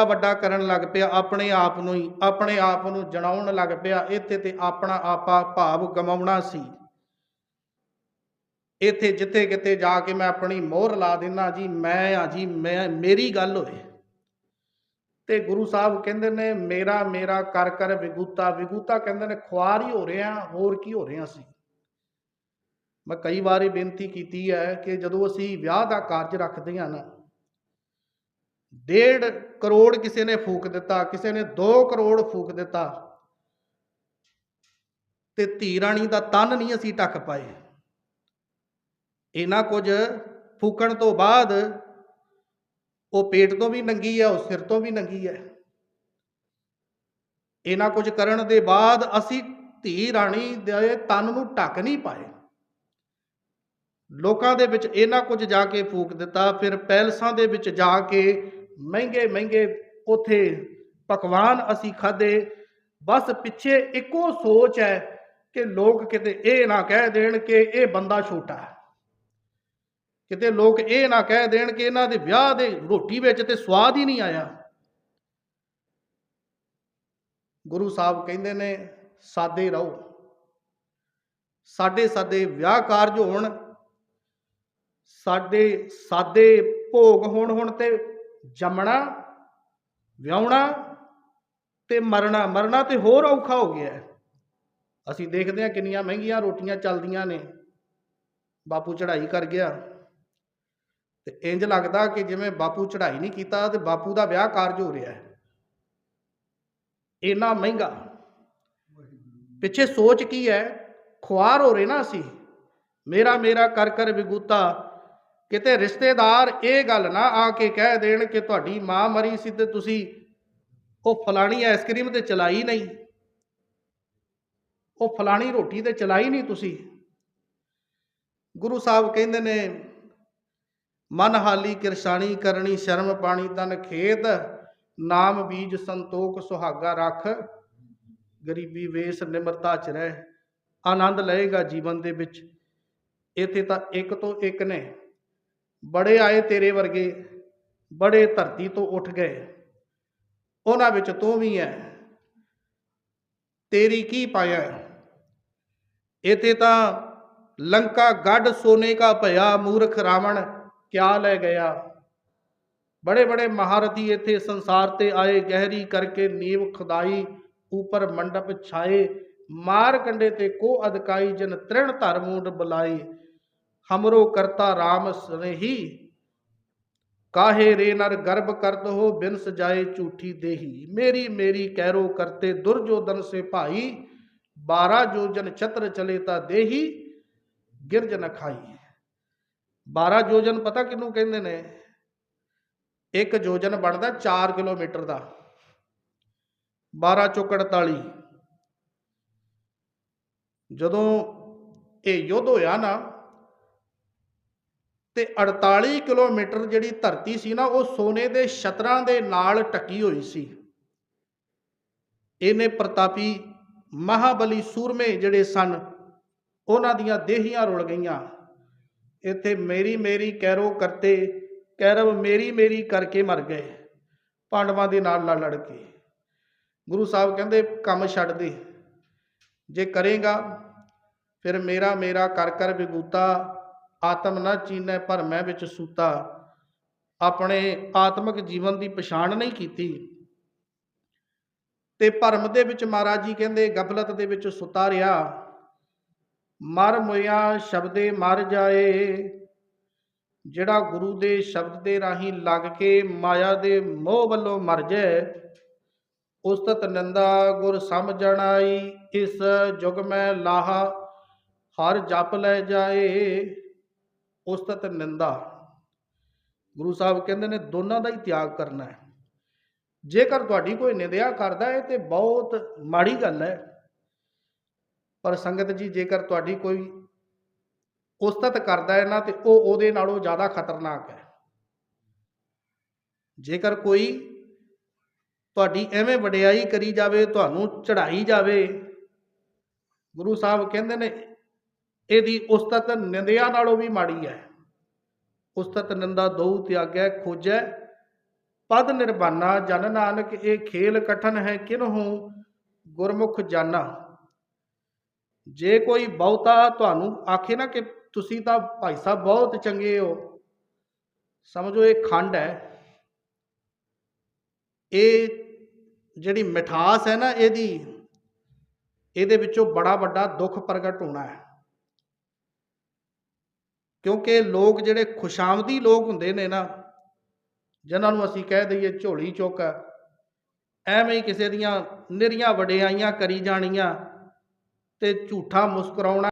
ਵੱਡਾ ਕਰਨ ਲੱਗ ਪਿਆ, ਆਪਣੇ ਆਪ ਨੂੰ ਹੀ, ਆਪਣੇ ਆਪ ਨੂੰ ਜਣਾਉਣ ਲੱਗ ਪਿਆ, ਇੱਥੇ ਤੇ ਆਪਣਾ ਆਪਾ ਭਾਵ ਗਮਾਉਣਾ ਸੀ। ਇੱਥੇ ਜਿੱਥੇ ਕਿਤੇ ਜਾ ਕੇ ਮੈਂ ਆਪਣੀ ਮੋਹਰ ਲਾ ਦਿੰਨਾ ਜੀ ਮੈਂ ਆ ਜੀ, ਮੈਂ, ਮੇਰੀ ਗੱਲ ਹੋਏ। ਤੇ ਗੁਰੂ ਸਾਹਿਬ ਕਹਿੰਦੇ ਨੇ, ਮੇਰਾ ਮੇਰਾ ਕਰ ਕਰ ਵਿਗੂਤਾ ਵਿਗੂਤਾ ਕਹਿੰਦੇ ਨੇ, ਖੁਆਰ ਹੀ ਹੋ ਰਿਹਾ, ਹੋਰ ਕੀ ਹੋ ਰਿਹਾ ਸੀ ਮੈਂ ਕਈ ਵਾਰੀ ਬੇਨਤੀ ਕੀਤੀ ਹੈ ਕਿ ਜਦੋਂ ਅਸੀਂ ਵਿਆਹ ਦਾ ਕਾਰਜ ਰੱਖਦੇ ਹਾਂ ਨਾ ਡੇਢ ਕਰੋੜ ਕਿਸੇ ਨੇ ਫੂਕ ਦਿੱਤਾ, ਕਿਸੇ ਨੇ 2 ਕਰੋੜ ਫੂਕ ਦਿੱਤਾ। ਤੇ ਧੀ ਰਾਣੀ ਦਾ ਤਨ ਨਹੀਂ ਅਸੀਂ ਟੱਕ ਪਾਏ। ਇਹਨਾਂ ਕੁਝ ਫੂਕਣ ਤੋਂ ਬਾਅਦ ਉਹ ਪੇਟ ਤੋਂ ਵੀ ਨੰਗੀ ਹੈ, ਉਹ ਸਿਰ ਤੋਂ ਵੀ ਨੰਗੀ ਹੈ। ਇਹਨਾਂ ਕੁਝ ਕਰਨ ਦੇ ਬਾਅਦ ਅਸੀਂ ਧੀ ਰਾਣੀ ਦੇ ਤਨ ਨੂੰ ਢੱਕ ਨਹੀਂ ਪਾਏ। ਲੋਕਾਂ ਦੇ ਵਿੱਚ ਇਹਨਾਂ ਕੁਝ ਜਾ ਕੇ ਫੂਕ ਦਿੱਤਾ, ਫਿਰ ਪੈਲਸਾਂ ਦੇ ਵਿੱਚ ਜਾ ਕੇ ਮਹਿੰਗੇ ਮਹਿੰਗੇ ਉਥੇ ਪਕਵਾਨ ਅਸੀਂ ਖਾਦੇ ਬਸ ਪਿੱਛੇ ਇੱਕੋ ਸੋਚ ਹੈ ਕਿ ਲੋਕ ਕਿਤੇ ਇਹ ਨਾ ਕਹਿ ਦੇਣ ਕਿ ਇਹ ਬੰਦਾ ਛੋਟਾ ਹੈ। ਕਿਤੇ ਲੋਕ ਇਹ ਨਾ ਕਹਿ ਦੇਣ ਕਿ ਇਹਨਾਂ ਦੇ ਵਿਆਹ ਦੇ ਰੋਟੀ ਵਿੱਚ ਤੇ ਸਵਾਦ ਹੀ ਨਹੀਂ ਆਇਆ। ਗੁਰੂ ਸਾਹਿਬ ਕਹਿੰਦੇ ਨੇ, ਸਾਦੇ ਰਹੋ। ਸਾਡੇ ਸਾਦੇ ਵਿਆਹ ਕਾਰਜ ਹੋਣ, ਸਾਡੇ ਸਾਦੇ ਭੋਗ ਹੋਣ, ਹੁਣ ਤੇ ਜੰਮਣਾ, ਵਿਆਹਣਾ ਤੇ ਮਰਨਾ। ਮਰਨਾ ਤੇ ਹੋਰ ਔਖਾ ਹੋ ਗਿਆ ਅਸੀਂ ਦੇਖਦੇ ਹਾਂ ਕਿੰਨੀਆਂ ਮਹਿੰਗੀਆਂ ਰੋਟੀਆਂ ਚੱਲਦੀਆਂ ਨੇ। ਬਾਪੂ ਚੜ੍ਹਾਈ ਕਰ ਗਿਆ। ਤੇ ਇੰਜ ਲੱਗਦਾ ਕਿ ਜਿਵੇਂ ਬਾਪੂ ਚੜ੍ਹਾਈ ਨਹੀਂ ਕੀਤਾ ਤੇ ਬਾਪੂ ਦਾ ਵਿਆਹ ਕਾਰਜ ਹੋ ਰਿਹਾ ਹੈ। ਇੰਨਾ ਮਹਿੰਗਾ। ਪਿੱਛੇ ਸੋਚ ਕੀ ਹੈ? ਖੁਆਰ ਹੋ ਰਹੇ ਨਾ ਅਸੀਂ। ਮੇਰਾ ਮੇਰਾ ਕਰ ਕਰ ਵਿਗੂਤਾ। ਕਿਤੇ ਰਿਸ਼ਤੇਦਾਰ ਇਹ ਗੱਲ ਨਾ ਆ ਕੇ ਕਹਿ ਦੇਣ ਕਿ ਤੁਹਾਡੀ ਮਾਂ ਮਰੀ ਸੀ ਤੇ ਤੁਸੀਂ ਉਹ ਫਲਾਣੀ ਆਈਸਕ੍ਰੀਮ ਤੇ ਚਲਾਈ ਨਹੀਂ। ਉਹ ਫਲਾਣੀ ਰੋਟੀ ਤੇ ਚਲਾਈ ਨਹੀਂ ਤੁਸੀਂ। ਗੁਰੂ ਸਾਹਿਬ ਕਹਿੰਦੇ ਨੇ, ਮਨ ਹਾਲੀ ਕਿਰਸ਼ਾਣੀ ਕਰਨੀ ਸ਼ਰਮ ਪਾਣੀ ਤਨ ਖੇਤ, ਨਾਮ ਬੀਜ ਸੰਤੋਖ ਸੁਹਾਗਾ ਰੱਖ। ਗਰੀਬੀ ਵੇਸ ਨਿਮਰਤਾ ਚ ਰਹਿ, ਆਨੰਦ ਲਏਗਾ ਜੀਵਨ ਦੇ ਵਿੱਚ। ਇਥੇ ਤਾਂ ਇੱਕ ਤੋਂ ਇੱਕ ਨੇ। ਬੜੇ ਆਏ ਤੇਰੇ ਵਰਗੇ, ਬੜੇ ਧਰਤੀ ਤੋਂ ਉੱਠ ਗਏ। ਉਹਨਾਂ ਵਿੱਚ ਤੂੰ ਵੀ ਹੈ ਤੇਰੀ ਕੀ ਪਾਇਆ ਇਥੇ ਤਾਂ ਲੰਕਾ ਗੱਡ ਸੋਨੇ ਕਾ ਭਇਆ ਮੂਰਖ ਰਾਵਣ ਕਿਆ ਲੈ ਗਿਆ? ਬੜੇ ਬੜੇ ਮਹਾਰਥੀ ਇੱਥੇ ਸੰਸਾਰ ਤੇ ਆਏ, ਗਹਿਰੀ ਕਰਕੇ ਨੀਵ ਖੁਦਾਈ ਉਪਰ ਮੰਡਪ ਛਾਏ। ਮਾਰ ਕੰਡੇ ਤੇ ਕੋ ਅਦਕਾਈ ਜਨ ਤ੍ਰਿਣ ਧਰ ਮੂੰਡ ਬੁਲਾਈ ਹਮਰੋ ਕਰਤਾ RAM ਸਨੇਹੀ, ਕਾਹੇ ਰੇ ਨਰ ਗਰਭ ਕਰਤ ਹੋ ਬਿਨ ਸਜਾਏ ਝੂਠੀ ਦੇਹੀ। ਮੇਰੀ ਮੇਰੀ ਕਹਿਰੋ ਕਰਤੇ ਦੁਰਜੋਧਨ ਸੇ ਭਾਈ 12 ਜੋਜਨ ਛਤਰ ਚਲੇ ਤਾ ਦੇਹੀ, ਗਿਰਜ ਨ ਖਾਈ। 12 ਜੋਜਨ ਪਤਾ ਕਿਨੂੰ ਕਹਿੰਦੇ ਨੇ? ਇੱਕ ਜੋਜਨ ਬਣਦਾ 4 ਕਿਲੋਮੀਟਰ ਦਾ। 12 ਚੁੱਕ 48 ਜਦੋਂ ਇਹ ਯੁੱਧ ਹੋਇਆ ਨਾ ਤੇ 48 ਕਿਲੋਮੀਟਰ ਜਿਹੜੀ ਧਰਤੀ ਸੀ ਨਾ, ਉਹ ਸੋਨੇ ਦੇ ਛਤਰਾਂ ਦੇ ਨਾਲ ਟੱਕੀ ਹੋਈ ਸੀ। ਇਹਨੇ ਪ੍ਰਤਾਪੀ ਮਹਾਬਲੀ ਸੂਰਮੇ ਜਿਹੜੇ ਸਨ, ਉਹਨਾਂ ਦੀਆਂ ਦੇਹੀਆਂ ਰੁਲ ਗਈਆਂ। ਇੱਥੇ ਮੇਰੀ ਮੇਰੀ ਕੈਰੋ ਕਰਤੇ, ਕੈਰਵ ਮੇਰੀ ਮੇਰੀ ਕਰਕੇ ਮਰ ਗਏ। ਪਾਂਡਵਾਂ ਦੇ ਨਾਲ ਲੜ ਲੜ ਕੇ। ਗੁਰੂ ਸਾਹਿਬ ਕਹਿੰਦੇ, ਕੰਮ ਛੱਡ ਦੇ। ਜੇ ਕਰੇਗਾ, ਫਿਰ ਮੇਰਾ ਮੇਰਾ ਕਰ ਕਰ ਵਿਗੂਤਾ ਆਤਮ ਨਾ ਚੀਨੈ ਪਰ ਮੈਂ ਵਿੱਚ ਸੂਤਾ। ਆਪਣੇ ਆਤਮਿਕ ਜੀਵਨ ਦੀ ਪਛਾਣ ਨਹੀਂ ਕੀਤੀ। ਤੇ ਭਰਮ ਦੇ ਵਿੱਚ ਮਹਾਰਾਜ ਜੀ ਕਹਿੰਦੇ, ਗਫਲਤ ਦੇ ਵਿੱਚ ਸੁਤਾ ਰਿਹਾ ਮਰ ਮੁਇਆ ਸ਼ਬਦੇ ਮਰ ਜਾਏ। ਜਿਹੜਾ ਗੁਰੂ ਦੇ ਸ਼ਬਦ ਦੇ ਰਾਹੀਂ ਲੱਗ ਕੇ ਮਾਇਆ ਦੇ ਮੋਹ ਵੱਲੋਂ ਮਰ ਜਾਏ, ਉਸਤਤ ਨਿੰਦਾ ਗੁਰ ਸਮਝਣ ਆਈ ਇਸ ਜੁਗ ਮੈਂ ਲਾਹਾ, ਹਰ ਜਪ ਲੈ ਜਾਏ। ਉਸਤਤ ਨਿੰਦਾ। ਗੁਰੂ ਸਾਹਿਬ ਕਹਿੰਦੇ ਨੇ, ਦੋਨਾਂ ਦਾ ਹੀ ਤਿਆਗ ਕਰਨਾ ਹੈ। ਜੇਕਰ ਤੁਹਾਡੀ ਕੋਈ ਨਿੰਦਿਆ ਕਰਦਾ ਹੈ, ਤੇ ਬਹੁਤ ਮਾੜੀ ਗੱਲ ਹੈ। ਪਰ ਸੰਗਤ ਜੀ, ਜੇਕਰ ਤੁਹਾਡੀ ਕੋਈ ਉਸਤਤ ਕਰਦਾ ਹੈ ਨਾ, ਤੇ ਉਹ ਉਹਦੇ ਨਾਲੋਂ ਜ਼ਿਆਦਾ ਖਤਰਨਾਕ ਹੈ। ਜੇਕਰ ਕੋਈ ਤੁਹਾਡੀ ਐਵੇਂ ਵਡਿਆਈ ਕਰੀ ਜਾਵੇ, ਤੁਹਾਨੂੰ ਚੜਾਈ ਜਾਵੇ, ਗੁਰੂ ਸਾਹਿਬ ਕਹਿੰਦੇ ਨੇ ਇਹਦੀ ਉਸਤਤ ਨਿੰਦਿਆ ਨਾਲੋਂ ਵੀ ਮਾੜੀ ਹੈ। ਉਸਤਤ ਨਿੰਦਾ ਦੋ ਤਿਆਗੈ, ਖੋਜੈ। ਪਦ ਨਿਰਬਾਨਾ, ਜਨ ਨਾਨਕ, ਇਹ ਖੇਲ ਕਠਨ ਹੈ ਕਿਨਹੂ ਗੁਰਮੁਖ ਜਾਨਾ। ਜੇ ਕੋਈ ਬਹੁਤਾ ਤੁਹਾਨੂੰ ਆਖੇ ਨਾ ਕਿ ਤੁਸੀਂ ਤਾਂ ਭਾਈ ਸਾਹਿਬ ਬਹੁਤ ਚੰਗੇ ਹੋ, ਸਮਝੋ ਇਹ ਖੰਡ ਹੈ। ਇਹ ਜਿਹੜੀ ਮਿਠਾਸ ਹੈ ਨਾ ਇਹਦੀ, ਇਹਦੇ ਵਿੱਚੋਂ ਬੜਾ ਵੱਡਾ ਦੁੱਖ ਪ੍ਰਗਟ ਹੋਣਾ ਹੈ। ਕਿਉਂਕਿ ਲੋਕ ਜਿਹੜੇ ਖੁਸ਼ਾਮਦੀ ਲੋਕ ਹੁੰਦੇ ਨੇ ਨਾ, ਜਿਨ੍ਹਾਂ ਨੂੰ ਅਸੀਂ ਕਹਿ ਦਈਏ ਝੋਲੀ ਚੁੱਕ ਐਵੇਂ ਹੀ ਕਿਸੇ ਦੀਆਂ ਨਿਰੀਆਂ ਵਡਿਆਈਆਂ ਕਰੀ ਜਾਣੀਆਂ ਤੇ ਝੂਠਾ ਮੁਸਕਰਾਉਣਾ